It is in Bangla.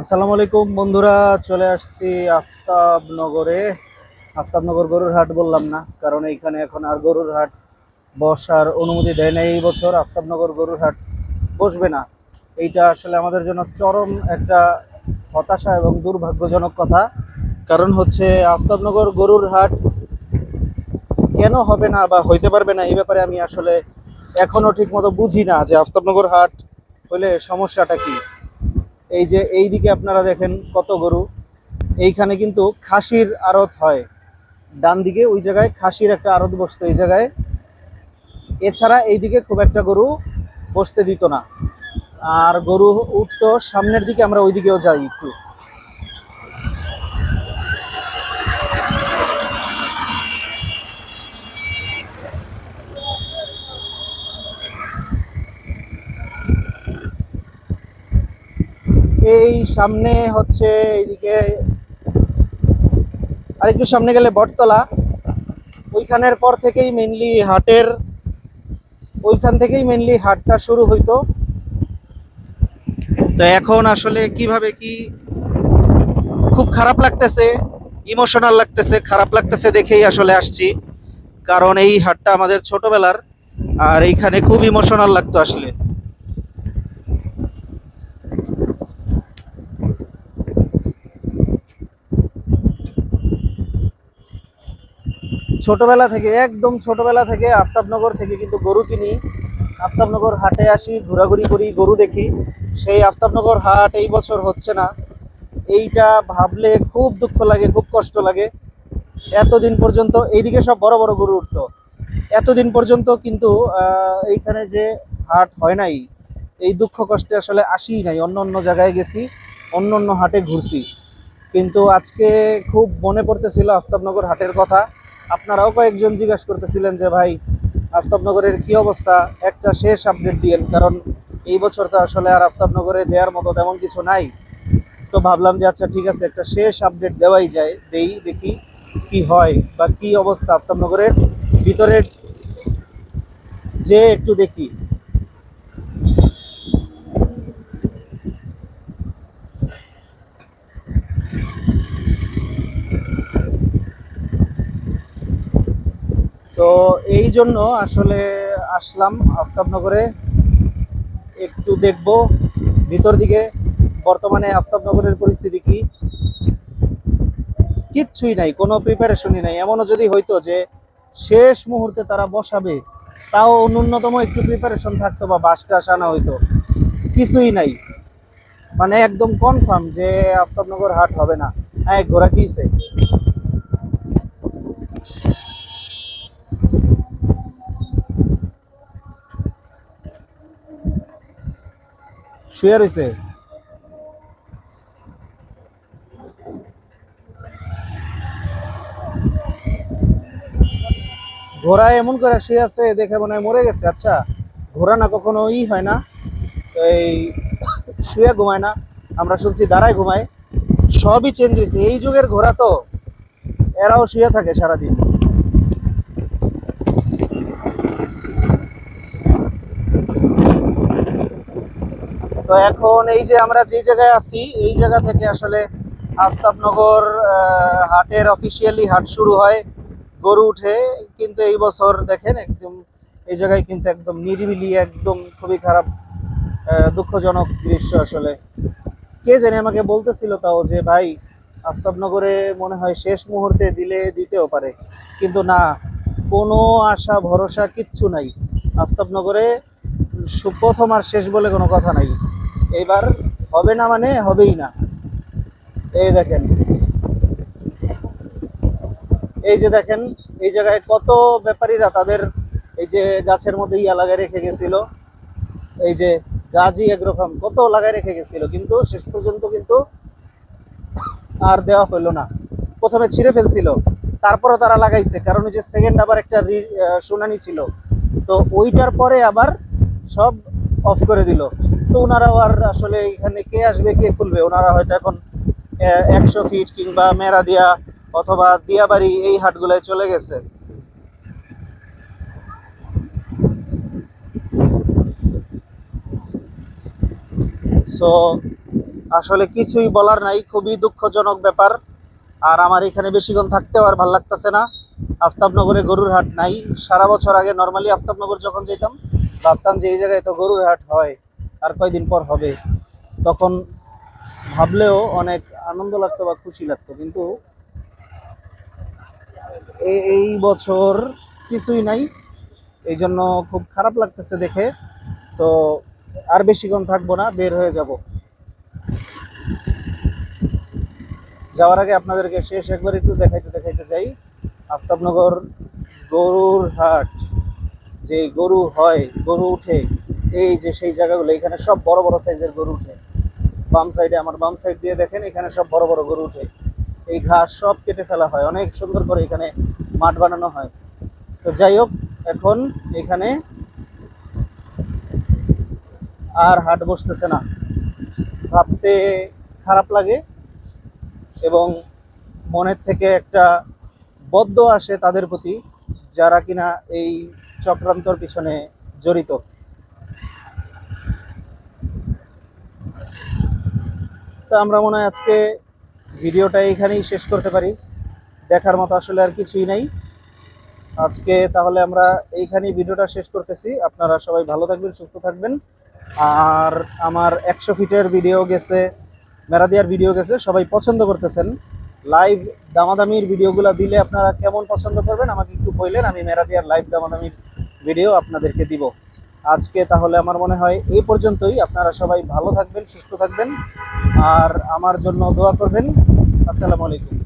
আসসালামু আলাইকুম বন্ধুরা, চলে আসছি আফতাবনগরে। আফতাবনগর গরুর হাট বললাম না, কারণ এইখানে এখন আর গরুর হাট বসার অনুমতি দেয় না এই বছর। আফতাবনগর গরুর হাট বসবে না। এইটা আসলে আমাদের জন্য চরম একটা হতাশা এবং দুর্ভাগ্যজনক কথা। কারণ হচ্ছে আফতাবনগর গরুর হাট কেন হবে না বা হইতে পারবে না, এই ব্যাপারে আমি আসলে এখনও ঠিকমতো বুঝি না যে আফতাবনগর হাট হইলে সমস্যাটা কি। এই যে এই দিকে আপনারা দেখেন কত গরু। এইখানে কিন্তু খাসির আড়ত হয়। ডান দিকে ওই জায়গায় খাসির একটা আড়ত বসতো এই জায়গায়। এছাড়া এইদিকে খুব একটা গরু বসতে দিত না। আর গরু উঠতো সামনের দিকে, আমরা ওইদিকেও যাই একটু। এই সামনে হচ্ছে এইদিকে আরেকটু সামনে গেলে বটতলা। ওইখানের পর থেকেই মেনলি হাটের, ওইখান থেকেই মেনলি হাটটা শুরু হইতো। তো এখন আসলে কীভাবে কি খুব খারাপ লাগতেছে ইমোশনাল লাগতেছে, খারাপ লাগতেছে দেখেই আসলে আসছি। কারণ এই হাটটা আমাদের ছোটবেলার, আর এইখানে খুব ইমোশনাল লাগতো আসলে। ছোটবেলা থেকে, একদম ছোটবেলা থেকে আফতাবনগর থেকে কিন্তু গরু কিনি। আফতাবনগর হাটে আসি, ঘোরাঘুরি করি, গরু দেখি। সেই আফতাবনগর হাট এই বছর হচ্ছে না। এইটা ভাবলে খুব দুঃখ লাগে, খুব কষ্ট লাগে। এতদিন পর্যন্ত এইদিকে সব বড় বড় গরু উঠতো। এতদিন পর্যন্ত কিন্তু এইখানে যে হাট হয় নাই, এই দুঃখ কষ্টে আসলে আসি নাই। অন্য অন্য জায়গায় গেছি, অন্য অন্য হাটে ঘুরছি। কিন্তু আজকে খুব মনে পড়তেছিল আফতাবনগর হাটের কথা। আপনারাও কয়েকজন জিজ্ঞাসা করতেছিলেন যে, ভাই, আফতাবনগরের কি অবস্থা? একটা শেষ আপডেট দিয়েন, কারণ এই বছর তো আসলে আর আফতাবনগরে দেওয়ার মতো তেমন কিছু নাই। তো ভাবলাম যে আচ্ছা ঠিক আছে, একটা শেষ আপডেট দেওয়াই যায়, দেই, দেখি কি হয় বা কি অবস্থা আফতাবনগরের ভিতরের। যে একটু দেখি। তো এই জন্য আসলে আসলাম আফতাবনগরে। একটু দেখব ভিতর দিকে বর্তমানে আফতাবনগরের পরিস্থিতি কি। কিচ্ছুই নাই, কোনো প্রিপারেশনই নাই। এমনও যদি হইতো যে শেষ মুহূর্তে তারা বসাবে, তাও ন্যূনতম একটু প্রিপারেশন থাকতো বা বাস টাস আনা হইতো। কিছুই নাই। মানে একদম কনফার্ম যে আফতাবনগর হাট হবে না। হ্যাঁ ঘোরা কিছে শুয়ে রয়েছে ঘোড়া এমন করে শুয়ে আছে, দেখে মনে হয় মরে গেছে। আচ্ছা ঘোড়া না কখনো ই হয় না এই শুয়ে ঘুমায় না। আমরা শুনছি দাঁড়ায় ঘুমায়। সবই চেঞ্জ হয়েছে। এই যুগের ঘোড়া তো, এরাও শুয়ে থাকে সারাদিন। তো এখন এই যে আমরা যে জায়গায় আছি, এই জায়গা থেকে আসলে আফতাবনগর হাটের অফিসিয়ালি হাট শুরু হয়, গরু উঠে। কিন্তু এই বছর দেখেন একদম, এই জায়গায় কিন্তু একদম নিরিবিলি, একদম খুবই খারাপ দুঃখজনক দৃশ্য আসলে। কে জানে আমাকে বলতেছিল তাও যে, ভাই, আফতাবনগরে মনে হয় শেষ মুহূর্তে দিলে দিতেও পারে। কিন্তু না, কোনো আশা, ভরসা কিচ্ছু নাই। আফতাবনগরে প্রথম আর শেষ বলে কোনো কথা নাই। এবার হবে না মানে হবেই না। এই দেখেন। এই যে দেখেন, এই জায়গায় কত ব্যাপারীরা তাদের এই যে গাছের মধ্যে ইয়া লাগায় রেখে গেছিল। এই যে গাছই একরকম কত লাগায় রেখে গেছিল, কিন্তু শেষ পর্যন্ত কিন্তু আর দেওয়া হলো না। প্রথমে ছিঁড়ে ফেলছিল তারপরে তারা লাগাইছে, কারণ যে সেকেন্ড আবার একটা শুনানি ছিল। তো ওইটার পরে আবার সব অফ করে দিল। তো ওনারাও আর আসলে এখানে কে আসবে, কে খুলবে? ওনারা হয়তো এখন একশো ফিট কিংবা মেরা দিয়া অথবা দিয়াবাড়ি এই হাটগুলোয় চলে গেছে। সো আসলে কিছুই বলার নাই, খুবই দুঃখজনক ব্যাপার। আর আমার এখানে বেশিক্ষণ থাকতেও আর ভালো লাগতেছে না। আফতাবনগরে গরুর হাট নাই। সারা বছর আগে নর্মালি আফতাবনগর যখন যেতাম, ভাবতাম যে এই জায়গায় তো গরুর হাট হয়। আর কয়দিন পর হবে, তখন ভাবলেও অনেক আনন্দ লাগতো বা খুশি লাগতো। কিন্তু এই বছর কিছুই নাই, এই জন্য খুব খারাপ লাগতেছে দেখে। তো আর বেশিক্ষণ থাকব না, বের হয়ে যাব। যাওয়ার আগে আপনাদেরকে শেষ একবার একটু দেখাইতে দেখাইতে চাই আফতাবনগর গরুর হাট, যে গরু হয়, গরু উঠে এই যে সেই জায়গাগুলো, এখানে সব বড় বড় সাইজের গরু উঠে। বাম সাইডে আমার বাম সাইড দিয়ে দেখেন, এখানে সব বড় বড় গরু উঠে। এই ঘাস সব কেটে ফেলা হয়, অনেক সুন্দর করে এখানে মাঠ বানানো হয়। তো যাই হোক, এখন এখানে আর হাট বসতেছে না। ভাবতে খারাপ লাগে এবং মনের থেকে একটা বদ্ধ আসে তাদের প্রতি, যারা কিনা এই চক্রান্তর পিছনে জড়িত। তো আমরা মনে হয় আজকে ভিডিওটা এইখানেই শেষ করতে পারি। দেখার মতো আসলে আর কিছুই নাই। আজকে তাহলে আমরা এইখানেই ভিডিওটা শেষ করতেছি। আপনারা সবাই ভালো থাকবেন, সুস্থ থাকবেন। আর আমার একশো ফিটের ভিডিও গেছে, মেরাদিয়ার ভিডিও গেছে, সবাই পছন্দ করতেছেন। লাইভ দামাদামির ভিডিওগুলো দিলে আপনারা কেমন পছন্দ করবেন, আমাকে একটু বললেন, আমি মেরাদিয়ার লাইভ দামাদামির ভিডিও আপনাদেরকে দিব। আজকে তাহলে আমার মনে হয় এই পর্যন্তই। আপনারা সবাই ভালো থাকবেন, সুস্থ থাকবেন। আর আমার জন্য দোয়া করবেন। আসসালামু আলাইকুম।